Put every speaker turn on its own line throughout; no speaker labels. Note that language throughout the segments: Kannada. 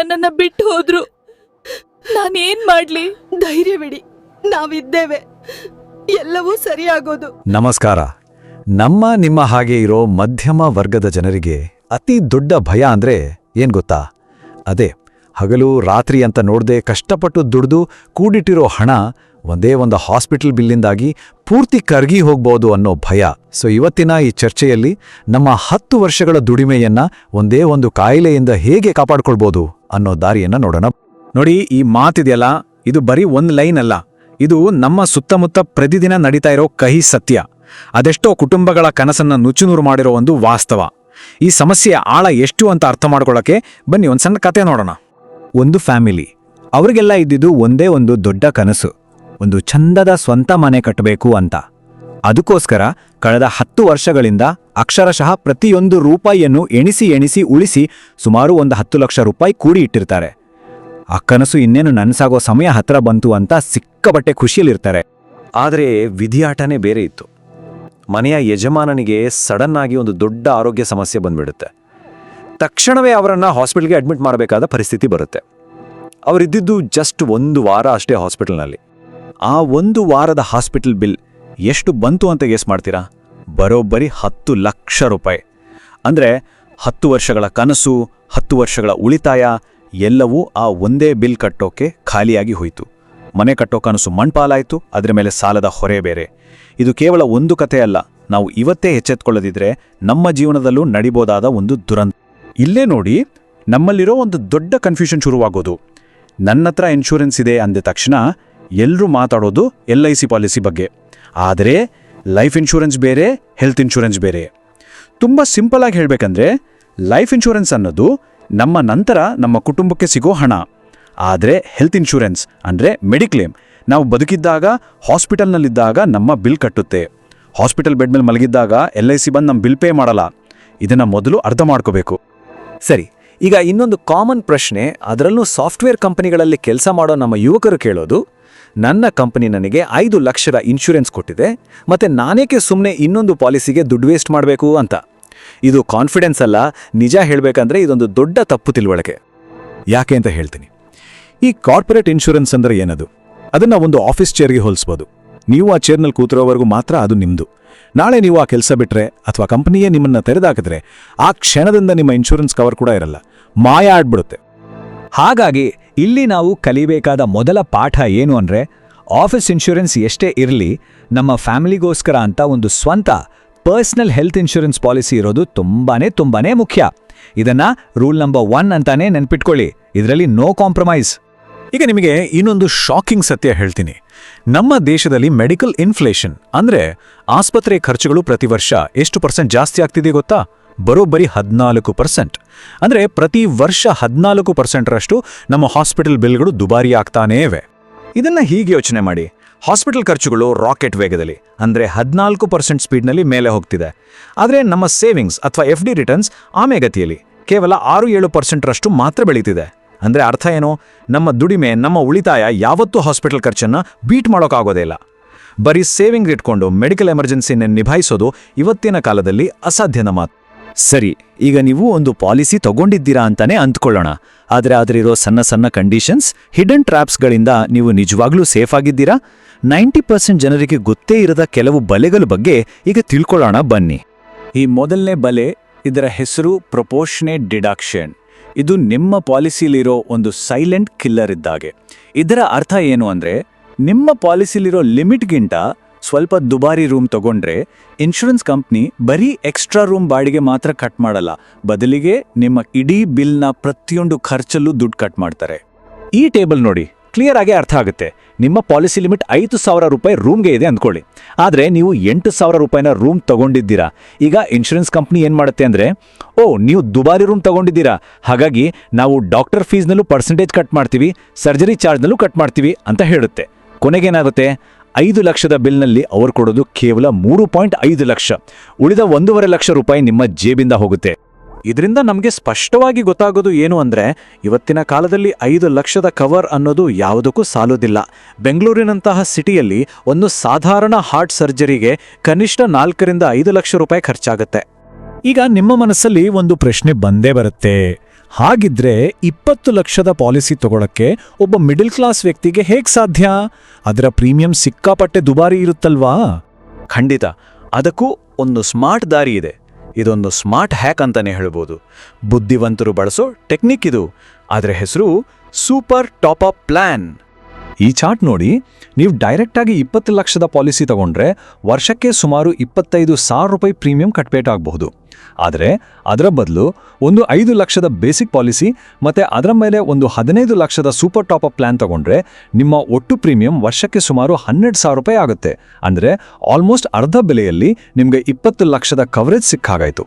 ನನ್ನನ್ನ ಬಿಟ್ಟು ಹೋದ್ರು. ನಾನೇನ್ ಮಾಡ್ಲಿ? ಧೈರ್ಯವಿಡಿ ನಾವಿದ್ದೇವೆ. ಎಲ್ಲವೂ ಸರಿಯಾಗೋದು.
ನಮಸ್ಕಾರ. ನಮ್ಮ ನಿಮ್ಮ ಹಾಗೆ ಇರೋ ಮಧ್ಯಮ ವರ್ಗದ ಜನರಿಗೆ ಅತಿ ದೊಡ್ಡ ಭಯ ಅಂದ್ರೆ ಏನ್ ಗೊತ್ತಾ? ಅದೇ ಹಗಲು ರಾತ್ರಿ ಅಂತ ನೋಡದೆ ಕಷ್ಟಪಟ್ಟು ದುಡ್ದು ಕೂಡಿಟ್ಟಿರೋ ಹಣ ಒಂದೇ ಒಂದು ಹಾಸ್ಪಿಟಲ್ ಬಿಲ್ಲಿಂದಾಗಿ ಪೂರ್ತಿ ಕರ್ಗಿ ಹೋಗ್ಬೋದು ಅನ್ನೋ ಭಯ. ಸೊ ಇವತ್ತಿನ ಈ ಚರ್ಚೆಯಲ್ಲಿ ನಮ್ಮ ಹತ್ತು ವರ್ಷಗಳ ದುಡಿಮೆಯನ್ನ ಒಂದೇ ಒಂದು ಕಾಯಿಲೆಯಿಂದ ಹೇಗೆ ಕಾಪಾಡ್ಕೊಳ್ಬೋದು ಅನ್ನೋ ದಾರಿಯನ್ನ ನೋಡೋಣ.
ನೋಡಿ ಈ ಮಾತಿದೆಯಲ್ಲ, ಇದು ಬರೀ ಒಂದು ಲೈನ್ ಅಲ್ಲ. ಇದು ನಮ್ಮ ಸುತ್ತಮುತ್ತ ಪ್ರತಿದಿನ ನಡೀತಾ ಇರೋ ಕಹಿ ಸತ್ಯ. ಅದೆಷ್ಟೋ ಕುಟುಂಬಗಳ ಕನಸನ್ನ ನುಚ್ಚುನೂರು ಮಾಡಿರೋ ಒಂದು ವಾಸ್ತವ. ಈ ಸಮಸ್ಯೆಯ ಆಳ ಎಷ್ಟು ಅಂತ ಅರ್ಥ ಮಾಡ್ಕೊಳ್ಳೋಕೆ ಬನ್ನಿ ಒಂದು ಸಣ್ಣ ಕತೆ ನೋಡೋಣ. ಒಂದು ಫ್ಯಾಮಿಲಿ. ಅವರಿಗೆಲ್ಲ ಇದ್ದಿದ್ದು ಒಂದೇ ಒಂದು ದೊಡ್ಡ ಕನಸು. ಒಂದು ಚಂದದ ಸ್ವಂತ ಮನೆ ಕಟ್ಟಬೇಕು ಅಂತ. ಅದಕ್ಕೋಸ್ಕರ ಕಳೆದ ಹತ್ತು ವರ್ಷಗಳಿಂದ ಅಕ್ಷರಶಃ ಪ್ರತಿಯೊಂದು ರೂಪಾಯಿಯನ್ನು ಎಣಿಸಿ ಎಣಿಸಿ ಉಳಿಸಿ ಸುಮಾರು ಒಂದು ಹತ್ತು ಲಕ್ಷ ರೂಪಾಯಿ ಕೂಡಿ ಇಟ್ಟಿರ್ತಾರೆ. ಆ ಕನಸು ಇನ್ನೇನು ನನಸಾಗೋ ಸಮಯ ಹತ್ರ ಬಂತು ಅಂತ ಸಿಕ್ಕಬಟ್ಟೆ ಖುಷಿಯಲ್ಲಿರ್ತಾರೆ.
ಆದರೆ ವಿಧಿಯಾಟನೇ ಬೇರೆ ಇತ್ತು. ಮನೆಯ ಯಜಮಾನನಿಗೆ ಸಡನ್ ಆಗಿ ಒಂದು ದೊಡ್ಡ ಆರೋಗ್ಯ ಸಮಸ್ಯೆ ಬಂದ್ಬಿಡುತ್ತೆ. ತಕ್ಷಣವೇ ಅವರನ್ನು ಹಾಸ್ಪಿಟಲ್ಗೆ ಅಡ್ಮಿಟ್ ಮಾಡಬೇಕಾದ ಪರಿಸ್ಥಿತಿ ಬರುತ್ತೆ. ಅವರಿದ್ದಿದ್ದು ಜಸ್ಟ್ ಒಂದು ವಾರ ಅಷ್ಟೇ ಹಾಸ್ಪಿಟಲ್ನಲ್ಲಿ. ಆ ಒಂದು ವಾರದ ಹಾಸ್ಪಿಟಲ್ ಬಿಲ್ ಎಷ್ಟು ಬಂತು ಅಂತ ಗೆಸ್ ಮಾಡ್ತೀರಾ? ಬರೋಬ್ಬರಿ ಹತ್ತು ಲಕ್ಷ ರೂಪಾಯಿ. ಅಂದರೆ ಹತ್ತು ವರ್ಷಗಳ ಕನಸು, ಹತ್ತು ವರ್ಷಗಳ ಉಳಿತಾಯ ಎಲ್ಲವೂ ಆ ಒಂದೇ ಬಿಲ್ ಕಟ್ಟೋಕೆ ಖಾಲಿಯಾಗಿ ಹೋಯಿತು. ಮನೆ ಕಟ್ಟೋ ಕನಸು ಮಣ್ಪಾಲಾಯಿತು, ಅದರ ಮೇಲೆ ಸಾಲದ ಹೊರೆ ಬೇರೆ. ಇದು ಕೇವಲ ಒಂದು ಕಥೆ ಅಲ್ಲ, ನಾವು ಇವತ್ತೇ ಎಚ್ಚೆತ್ಕೊಳ್ಳದಿದ್ರೆ ನಮ್ಮ ಜೀವನದಲ್ಲೂ ನಡಿಬೋದಾದ ಒಂದು ದುರಂತ. ಇಲ್ಲೇ ನೋಡಿ, ನಮ್ಮಲ್ಲಿರೋ ಒಂದು ದೊಡ್ಡ ಕನ್ಫ್ಯೂಷನ್ ಶುರುವಾಗೋದು. ನನ್ನ ಹತ್ರ ಇನ್ಶೂರೆನ್ಸ್ ಇದೆ ಅಂದ ತಕ್ಷಣ ಎಲ್ಲರೂ ಮಾತಾಡೋದು ಎಲ್ ಐ ಸಿ ಪಾಲಿಸಿ ಬಗ್ಗೆ. ಆದರೆ ಲೈಫ್ ಇನ್ಶೂರೆನ್ಸ್ ಬೇರೆ, ಹೆಲ್ತ್ ಇನ್ಶೂರೆನ್ಸ್ ಬೇರೆ. ತುಂಬ ಸಿಂಪಲ್ ಆಗಿ ಹೇಳಬೇಕಂದ್ರೆ, ಲೈಫ್ ಇನ್ಶೂರೆನ್ಸ್ ಅನ್ನೋದು ನಮ್ಮ ನಂತರ ನಮ್ಮ ಕುಟುಂಬಕ್ಕೆ ಸಿಗೋ ಹಣ. ಆದರೆ ಹೆಲ್ತ್ ಇನ್ಶೂರೆನ್ಸ್ ಅಂದರೆ ಮೆಡಿಕ್ಲೇಮ್. ನಾವು ಬದುಕಿದ್ದಾಗ, ಹಾಸ್ಪಿಟಲ್ನಲ್ಲಿದ್ದಾಗ ನಮ್ಮ ಬಿಲ್ ಕಟ್ಟುತ್ತೆ. ಹಾಸ್ಪಿಟಲ್ ಬೆಡ್ ಮೇಲೆ ಮಲಗಿದ್ದಾಗ ಎಲ್ ಐ ಸಿ ಬಂದು ನಮ್ಮ ಬಿಲ್ ಪೇ ಮಾಡಲ್ಲ. ಇದನ್ನು ಮೊದಲು ಅರ್ಥ ಮಾಡ್ಕೋಬೇಕು. ಸರಿ, ಈಗ ಇನ್ನೊಂದು ಕಾಮನ್ ಪ್ರಶ್ನೆ, ಅದರಲ್ಲೂ ಸಾಫ್ಟ್ವೇರ್ ಕಂಪನಿಗಳಲ್ಲಿ ಕೆಲಸ ಮಾಡೋ ನಮ್ಮ ಯುವಕರು ಕೇಳೋದು ನನ್ನ ಕಂಪನಿ ನನಗೆ ಐದು ಲಕ್ಷದ ಇನ್ಶೂರೆನ್ಸ್ ಕೊಟ್ಟಿದೆ, ಮತ್ತೆ ನಾನೇಕೆ ಸುಮ್ಮನೆ ಇನ್ನೊಂದು ಪಾಲಿಸಿಗೆ ದುಡ್ಡು ವೇಸ್ಟ್ ಮಾಡಬೇಕು ಅಂತ? ಇದು ಕಾನ್ಫಿಡೆನ್ಸ್ ಅಲ್ಲ, ನಿಜ ಹೇಳಬೇಕಂದ್ರೆ ಇದೊಂದು ದೊಡ್ಡ ತಪ್ಪು ತಿಳುವಳಿಕೆ. ಯಾಕೆ ಅಂತ ಹೇಳ್ತೀನಿ. ಈ ಕಾರ್ಪೊರೇಟ್ ಇನ್ಶೂರೆನ್ಸ್ ಅಂದರೆ ಏನದು? ಅದನ್ನು ಒಂದು ಆಫೀಸ್ ಚೇರ್ಗೆ ಹೋಲಿಸ್ಬೋದು. ನೀವು ಆ ಚೇರ್ನಲ್ಲಿ ಕೂತಿರೋವರೆಗೂ ಮಾತ್ರ ಅದು ನಿಮ್ಮದು ನಾಳೆ ನೀವು ಆ ಕೆಲಸ ಬಿಟ್ಟರೆ ಅಥವಾ ಕಂಪನಿಯೇ ನಿಮ್ಮನ್ನು ತೆರೆದಾಕಿದ್ರೆ, ಆ ಕ್ಷಣದಿಂದ ನಿಮ್ಮ ಇನ್ಶೂರೆನ್ಸ್ ಕವರ್ ಕೂಡ ಇರಲ್ಲ. ಮಾಯ ಆಡ್ಬಿಡುತ್ತೆ
ಹಾಗಾಗಿ ಇಲ್ಲಿ ನಾವು ಕಲಿಬೇಕಾದ ಮೊದಲ ಪಾಠ ಏನು ಅಂದ್ರೆ ಆಫೀಸ್ ಇನ್ಶೂರೆನ್ಸ್ ಎಷ್ಟೇ ಇರಲಿ ನಮ್ಮ ಫ್ಯಾಮಿಲಿಗೋಸ್ಕರ ಅಂತ ಒಂದು ಸ್ವಂತ ಪರ್ಸನಲ್ ಹೆಲ್ತ್ ಇನ್ಶೂರೆನ್ಸ್ ಪಾಲಿಸಿ ಇರೋದು ತುಂಬಾನೇ ತುಂಬಾನೇ ಮುಖ್ಯ. ಇದನ್ನ ರೂಲ್ ನಂಬರ್ ಒನ್ ಅಂತಾನೆ ನೆನ್ಪಿಟ್ಕೊಳ್ಳಿ. ಇದರಲ್ಲಿ ನೋ ಕಾಂಪ್ರಮೈಸ್.
ಈಗ ನಿಮಗೆ ಇನ್ನೊಂದು ಶಾಕಿಂಗ್ ಸತ್ಯ ಹೇಳ್ತೀನಿ. ನಮ್ಮ ದೇಶದಲ್ಲಿ ಮೆಡಿಕಲ್ ಇನ್ಫ್ಲೇಷನ್ ಅಂದ್ರೆ ಆಸ್ಪತ್ರೆ ಖರ್ಚುಗಳು ಪ್ರತಿ ವರ್ಷ ಎಷ್ಟು ಪರ್ಸೆಂಟ್ ಜಾಸ್ತಿ ಆಗ್ತಿದೆ ಗೊತ್ತಾ? ಬರೋಬ್ಬರಿ ಹದಿನಾಲ್ಕು ಪರ್ಸೆಂಟ್. ಅಂದರೆ ಪ್ರತಿ ವರ್ಷ ಹದಿನಾಲ್ಕು ಪರ್ಸೆಂಟ್ರಷ್ಟು ನಮ್ಮ ಹಾಸ್ಪಿಟಲ್ ಬಿಲ್ಗಳು ದುಬಾರಿ ಆಗ್ತಾನೇ ಇವೆ. ಇದನ್ನ ಹೀಗೆ ಯೋಚನೆ ಮಾಡಿ. ಹಾಸ್ಪಿಟಲ್ ಖರ್ಚುಗಳು ರಾಕೆಟ್ ವೇಗದಲ್ಲಿ, ಅಂದರೆ ಹದಿನಾಲ್ಕು ಪರ್ಸೆಂಟ್ ಸ್ಪೀಡ್ನಲ್ಲಿ ಮೇಲೆ ಹೋಗ್ತಿದೆ. ಆದರೆ ನಮ್ಮ ಸೇವಿಂಗ್ಸ್ ಅಥವಾ ಎಫ್ ಡಿ ರಿಟರ್ನ್ಸ್ ಆಮೇಗತಿಯಲ್ಲಿ ಕೇವಲ ಆರು ಏಳು ಪರ್ಸೆಂಟ್ರಷ್ಟು ಮಾತ್ರ ಬೆಳೀತಿದೆ. ಅಂದರೆ ಅರ್ಥ ಏನು? ನಮ್ಮ ದುಡಿಮೆ, ನಮ್ಮ ಉಳಿತಾಯ ಯಾವತ್ತೂ ಹಾಸ್ಪಿಟಲ್ ಖರ್ಚನ್ನು ಬೀಟ್ ಮಾಡೋಕ್ಕಾಗೋದೇ ಇಲ್ಲ. ಬರೀ ಸೇವಿಂಗ್ ಇಟ್ಕೊಂಡು ಮೆಡಿಕಲ್ ಎಮರ್ಜೆನ್ಸಿನ ನಿಭಾಯಿಸೋದು ಇವತ್ತಿನ ಕಾಲದಲ್ಲಿ ಅಸಾಧ್ಯನ ಮಾತು. ಸರಿ, ಈಗ ನೀವು ಒಂದು ಪಾಲಿಸಿ ತಗೊಂಡಿದ್ದೀರಾ ಅಂತಾನೆ ಅಂದ್ಕೊಳ್ಳೋಣ ಆದರೆ ಅದರಿರೋ ಸಣ್ಣ ಸಣ್ಣ ಕಂಡೀಷನ್ಸ್, ಹಿಡನ್ ಟ್ರ್ಯಾಪ್ಸ್ಗಳಿಂದ ನೀವು ನಿಜವಾಗ್ಲೂ ಸೇಫ್ ಆಗಿದ್ದೀರಾ? ನೈಂಟಿ ಪರ್ಸೆಂಟ್ ಜನರಿಗೆ ಗೊತ್ತೇ ಇರದ ಕೆಲವು ಬಲೆಗಳ ಬಗ್ಗೆ ಈಗ ತಿಳ್ಕೊಳ್ಳೋಣ ಬನ್ನಿ.
ಈ ಮೊದಲನೇ ಬಲೆ ಇದರ ಹೆಸರು ಪ್ರೊಪೋರ್ಷನೇಟ್ ಡಿಡಕ್ಷನ್. ಇದು ನಿಮ್ಮ ಪಾಲಿಸಿಲಿರೋ ಒಂದು ಸೈಲೆಂಟ್ ಕಿಲ್ಲರ್ ಇದ್ದಾಗೆ. ಇದರ ಅರ್ಥ ಏನು ಅಂದರೆ, ನಿಮ್ಮ ಪಾಲಿಸಿಲಿರೋ ಲಿಮಿಟ್ಗಿಂತ ಸ್ವಲ್ಪ ದುಬಾರಿ ರೂಮ್ ತಗೊಂಡ್ರೆ ಇನ್ಶೂರೆನ್ಸ್ ಕಂಪ್ನಿ ಬರೀ ಎಕ್ಸ್ಟ್ರಾ ರೂಮ್ ಬಾಡಿಗೆ ಮಾತ್ರ ಕಟ್ ಮಾಡಲ್ಲ. ಬದಲಿಗೆ ನಿಮ್ಮ ಇಡೀ ಬಿಲ್ನ ಪ್ರತಿಯೊಂದು ಖರ್ಚಲ್ಲೂ ದುಡ್ಡು ಕಟ್ ಮಾಡ್ತಾರೆ. ಈ ಟೇಬಲ್ ನೋಡಿ ಕ್ಲಿಯರ್ ಆಗಿ ಅರ್ಥ ಆಗುತ್ತೆ. ನಿಮ್ಮ ಪಾಲಿಸಿ ಲಿಮಿಟ್ ಐದು ಸಾವಿರ ರೂಪಾಯಿ ರೂಮ್ಗೆ ಇದೆ ಅಂದ್ಕೊಳ್ಳಿ. ಆದರೆ ನೀವು ಎಂಟು ಸಾವಿರ ರೂಪಾಯಿನ ರೂಮ್ ತಗೊಂಡಿದ್ದೀರಾ. ಈಗ ಇನ್ಶೂರೆನ್ಸ್ ಕಂಪ್ನಿ ಏನು ಮಾಡುತ್ತೆ ಅಂದರೆ, ಓ, ನೀವು ದುಬಾರಿ ರೂಮ್ ತಗೊಂಡಿದ್ದೀರಾ. ಹಾಗಾಗಿ ನಾವು ಡಾಕ್ಟರ್ ಫೀಸ್ನಲ್ಲೂ ಪರ್ಸೆಂಟೇಜ್ ಕಟ್ ಮಾಡ್ತೀವಿ ಸರ್ಜರಿ ಚಾರ್ಜ್ನಲ್ಲೂ ಕಟ್ ಮಾಡ್ತೀವಿ ಅಂತ ಹೇಳುತ್ತೆ. ಕೊನೆಗೇನಾಗುತ್ತೆ? ಐದು ಲಕ್ಷದ ಬಿಲ್ನಲ್ಲಿ ಅವರು ಕೊಡೋದು ಕೇವಲ ಮೂರು ಪಾಯಿಂಟ್ ಐದು ಲಕ್ಷ. ಉಳಿದ ಒಂದೂವರೆ ಲಕ್ಷ ರೂಪಾಯಿ ನಿಮ್ಮ ಜೇಬಿಂದ ಹೋಗುತ್ತೆ. ಇದರಿಂದ ನಮಗೆ ಸ್ಪಷ್ಟವಾಗಿ ಗೊತ್ತಾಗೋದು ಏನು ಅಂದರೆ, ಇವತ್ತಿನ ಕಾಲದಲ್ಲಿ ಐದು ಲಕ್ಷದ ಕವರ್ ಅನ್ನೋದು ಯಾವುದಕ್ಕೂ ಸಾಲೋದಿಲ್ಲ ಬೆಂಗಳೂರಿನಂತಹ ಸಿಟಿಯಲ್ಲಿ ಒಂದು ಸಾಧಾರಣ ಹಾರ್ಟ್ ಸರ್ಜರಿಗೆ ಕನಿಷ್ಠ ನಾಲ್ಕರಿಂದ ಐದು ಲಕ್ಷ ರೂಪಾಯಿ ಖರ್ಚಾಗುತ್ತೆ. ಈಗ ನಿಮ್ಮ ಮನಸ್ಸಲ್ಲಿ ಒಂದು ಪ್ರಶ್ನೆ ಬಂದೇ ಬರುತ್ತೆ.
ಹಾಗಿದ್ರೆ ಇಪ್ಪತ್ತು ಲಕ್ಷದ ಪಾಲಿಸಿ ತಗೊಳಕ್ಕೆ ಒಬ್ಬ ಮಿಡಲ್ ಕ್ಲಾಸ್ ವ್ಯಕ್ತಿಗೆ ಹೇಗ್ ಸಾಧ್ಯ? ಅದರ ಪ್ರೀಮಿಯಂ ಸಿಕ್ಕಾಪಟ್ಟೆ ದುಬಾರಿ ಇರುತ್ತಲ್ವಾ?
ಖಂಡಿತ. ಅದಕ್ಕೂ ಒಂದು ಸ್ಮಾರ್ಟ್ ದಾರಿ ಇದೆ. ಇದೊಂದು ಸ್ಮಾರ್ಟ್ ಹ್ಯಾಕ್ ಅಂತಾನೆ ಹೇಳ್ಬೋದು. ಬುದ್ಧಿವಂತರು ಬಳಸೋ ಟೆಕ್ನಿಕ್ ಇದು. ಅದರ ಹೆಸರು ಸೂಪರ್ ಟಾಪ್ ಅಪ್ ಪ್ಲಾನ್.
ಈ ಚಾರ್ಟ್ ನೋಡಿ, ನೀವು ಡೈರೆಕ್ಟಾಗಿ ಇಪ್ಪತ್ತು ಲಕ್ಷದ ಪಾಲಿಸಿ ತಗೊಂಡ್ರೆ ವರ್ಷಕ್ಕೆ ಸುಮಾರು ಇಪ್ಪತ್ತೈದು ಸಾವಿರ ರೂಪಾಯಿ ಪ್ರೀಮಿಯಂ ಕಟ್ಬೇಕಾಗಬಹುದು. ಆದರೆ ಅದರ ಬದಲು ಒಂದು ಐದು ಲಕ್ಷದ ಬೇಸಿಕ್ ಪಾಲಿಸಿ ಮತ್ತೆ ಅದರ ಮೇಲೆ ಒಂದು ಹದಿನೈದು ಲಕ್ಷದ ಸೂಪರ್ ಟಾಪ್ ಅಪ್ ಪ್ಲಾನ್ ತಗೊಂಡ್ರೆ ನಿಮ್ಮ ಒಟ್ಟು ಪ್ರೀಮಿಯಂ ವರ್ಷಕ್ಕೆ ಸುಮಾರು ಹನ್ನೆರಡು ಸಾವಿರ ರೂಪಾಯಿ ಆಗುತ್ತೆ. ಅಂದರೆ ಆಲ್ಮೋಸ್ಟ್ ಅರ್ಧ ಬೆಲೆಯಲ್ಲಿ ನಿಮಗೆ ಇಪ್ಪತ್ತು ಲಕ್ಷದ ಕವರೇಜ್ ಸಿಕ್ಕಾಗಾಯಿತು.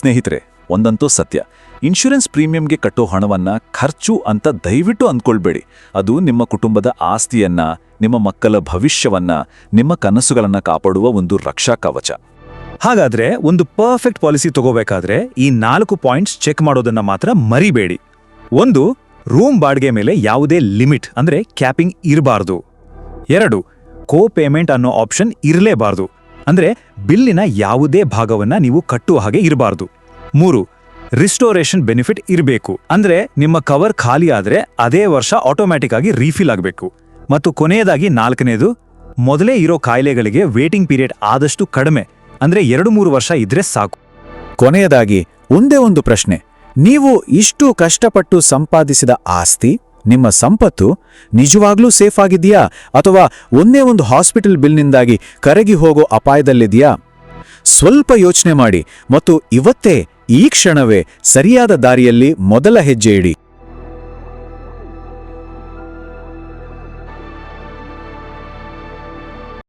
ಸ್ನೇಹಿತರೆ, ಒಂದಂತೂ ಸತ್ಯ. ಇನ್ಶೂರೆನ್ಸ್ ಪ್ರೀಮಿಯಂಗೆ ಕಟ್ಟೋ ಹಣವನ್ನ ಖರ್ಚು ಅಂತ ದಯವಿಟ್ಟು ಅಂದ್ಕೊಳ್ಬೇಡಿ. ಅದು ನಿಮ್ಮ ಕುಟುಂಬದ ಆಸ್ತಿಯನ್ನ, ನಿಮ್ಮ ಮಕ್ಕಳ ಭವಿಷ್ಯವನ್ನ, ನಿಮ್ಮ ಕನಸುಗಳನ್ನ ಕಾಪಾಡುವ ಒಂದು ರಕ್ಷಾ ಕವಚ.
ಹಾಗಾದ್ರೆ ಒಂದು ಪರ್ಫೆಕ್ಟ್ ಪಾಲಿಸಿ ತಗೋಬೇಕಾದ್ರೆ ಈ ನಾಲ್ಕು ಪಾಯಿಂಟ್ಸ್ ಚೆಕ್ ಮಾಡೋದನ್ನ ಮಾತ್ರ ಮರಿಬೇಡಿ. ಒಂದು ರೂಮ್ ಬಾಡಿಗೆ ಮೇಲೆ ಯಾವುದೇ ಲಿಮಿಟ್ ಅಂದ್ರೆ ಕ್ಯಾಪಿಂಗ್ ಇರಬಾರ್ದು. ಎರಡು ಕೋ ಪೇಮೆಂಟ್ ಅನ್ನೋ ಆಪ್ಷನ್ ಇರಲೇಬಾರ್ದು. ಅಂದ್ರೆ ಬಿಲ್ಲಿನ ಯಾವುದೇ ಭಾಗವನ್ನ ನೀವು ಕಟ್ಟುವ ಹಾಗೆ ಇರಬಾರ್ದು. ಮೂರು ರಿಸ್ಟೋರೇಷನ್ ಬೆನಿಫಿಟ್ ಇರಬೇಕು. ಅಂದ್ರೆ ನಿಮ್ಮ ಕವರ್ ಖಾಲಿ ಆದ್ರೆ ಅದೇ ವರ್ಷ ಆಟೋಮ್ಯಾಟಿಕ್ ಆಗಿ ರೀಫಿಲ್ ಆಗಬೇಕು. ಮತ್ತು ಕೊನೆಯದಾಗಿ ನಾಲ್ಕನೇದು, ಮೊದಲೇ ಇರೋ ಕಾಯಿಲೆಗಳಿಗೆ ವೇಟಿಂಗ್ ಪೀರಿಯಡ್ ಆದಷ್ಟು ಕಡಿಮೆ. ಅಂದ್ರೆ ಎರಡು ಮೂರು ವರ್ಷ ಇದ್ರೆ ಸಾಕು.
ಕೊನೆಯದಾಗಿ, ಒಂದೇ ಒಂದು ಪ್ರಶ್ನೆ. ನೀವು ಇಷ್ಟು ಕಷ್ಟಪಟ್ಟು ಸಂಪಾದಿಸಿದ ಆಸ್ತಿ, ನಿಮ್ಮ ಸಂಪತ್ತು ನಿಜವಾಗ್ಲೂ ಸೇಫ್ ಆಗಿದೆಯಾ ಅಥವಾ ಒಂದೇ ಒಂದು ಹಾಸ್ಪಿಟಲ್ ಬಿಲ್ನಿಂದಾಗಿ ಕರಗಿ ಹೋಗೋ ಅಪಾಯದಲ್ಲಿದೆಯಾ ಸ್ವಲ್ಪ ಯೋಚನೆ ಮಾಡಿ. ಮತ್ತು ಇವತ್ತೇ ಈ ಕ್ಷಣವೇ ಸರಿಯಾದ ದಾರಿಯಲ್ಲಿ ಮೊದಲ ಹೆಜ್ಜೆ ಇಡಿ.